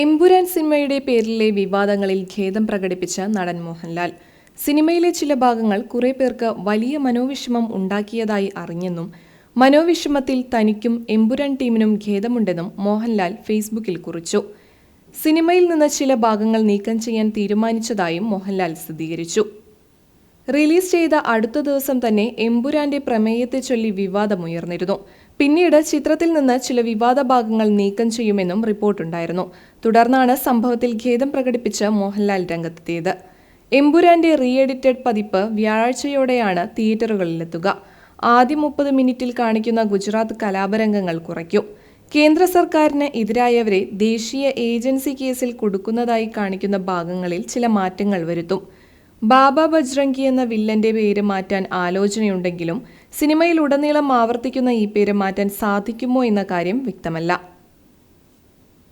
എമ്പുരാൻ സിനിമയുടെ പേരിലെ വിവാദങ്ങളിൽ ഖേദം പ്രകടിപ്പിച്ച നടൻ മോഹൻലാൽ. സിനിമയിലെ ചില ഭാഗങ്ങൾ കുറേ പേർക്ക് വലിയ മനോവിഷമം ഉണ്ടാക്കിയതായി അറിഞ്ഞെന്നും മനോവിഷമത്തിൽ തനിക്കും എമ്പുരാൻ ടീമിനും ഖേദമുണ്ടെന്നും മോഹൻലാൽ ഫേസ്ബുക്കിൽ കുറിച്ചു. സിനിമയിൽ നിന്ന് ചില ഭാഗങ്ങൾ നീക്കം ചെയ്യാൻ തീരുമാനിച്ചതായും മോഹൻലാൽ സ്ഥിരീകരിച്ചു. റിലീസ് ചെയ്ത അടുത്ത ദിവസം തന്നെ എമ്പുരാന്റെ പ്രമേയത്തെ ചൊല്ലി വിവാദമുയർന്നിരുന്നു പിന്നീട് ചിത്രത്തിൽ നിന്ന് ചില വിവാദ ഭാഗങ്ങൾ നീക്കം ചെയ്യുമെന്നും റിപ്പോർട്ടുണ്ടായിരുന്നു. തുടർന്നാണ് സംഭവത്തിൽ ഖേദം പ്രകടിപ്പിച്ച് മോഹൻലാൽ രംഗത്തെത്തിയത്. എമ്പുരാന്റെ റീ എഡിറ്റഡ് പതിപ്പ് വ്യാഴാഴ്ചയോടെയാണ് തിയേറ്ററുകളിലെത്തുക. ആദ്യ മുപ്പത് മിനിറ്റിൽ കാണിക്കുന്ന ഗുജറാത്ത് കലാപരംഗങ്ങൾ കുറയ്ക്കും. കേന്ദ്ര സർക്കാരിന് എതിരായവരെ ദേശീയ ഏജൻസി കേസിൽ കൊടുക്കുന്നതായി കാണിക്കുന്ന ഭാഗങ്ങളിൽ ചില മാറ്റങ്ങൾ വരുത്തും. ബാബ ബജ്രംഗി എന്ന വില്ലന്റെ പേര് മാറ്റാൻ ആലോചനയുണ്ടെങ്കിലും സിനിമയിലുടനീളം ആവർത്തിക്കുന്ന ഈ പേര് മാറ്റാൻ സാധിക്കുമോ എന്ന കാര്യം വ്യക്തമല്ല